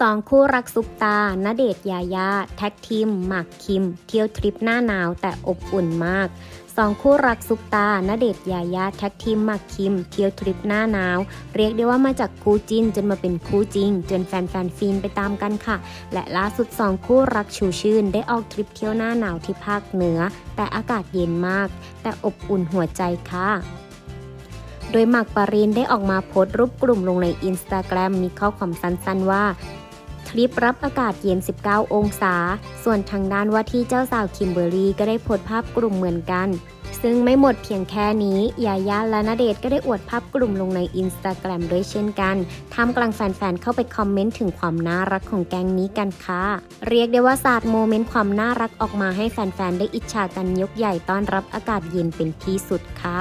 สองคู่รักซุปตาณเดชยายา แท็กทีมหมากคิม เที่ยวทริปหน้าหนาวแต่อบอุ่นมากสองคู่รักซุปตาณเดชยายา แท็กทีมหมากคิม เที่ยวทริปหน้าหนาว เรียกได้ว่ามาจากคู่จิ้นจนมาเป็นคู่จริง จนแฟนๆฟินไปตามกันค่ะ และล่าสุดสองคู่รักชูชื่น ได้ออกทริปเที่ยวหน้าหนาวที่ภาคเหนือ แต่อากาศเย็นมาก แต่อบอุ่นหัวใจค่ะ โดยหมากปรินได้ออกมาโพสต์รูปกลุ่มลงในอินสตาแกรมมีข้อความสั้นๆว่า ทริปรับอากาศเย็น 19 องศา ส่วนทางด้านว่าที่เจ้าสาวคิมเบอรรี่ก็ได้โพสต์ภาพกลุ่มเหมือนกัน ซึ่งไม่หมดเพียงแค่นี้ยาย่าและณเดชก็ได้อวดภาพกลุ่มลงในอินสตาแกรมด้วยเช่นกันท่ามกลางแฟนๆเข้าไปคอมเมนต์ถึงความน่ารักของแก๊งนี้กันค่ะเรียกได้ว่าศาสตร์โมเมนต์ความน่ารักออกมาให้แฟนๆได้อิจฉากันยกใหญ่ต้อนรับอากาศเย็นเป็นที่สุดค่ะ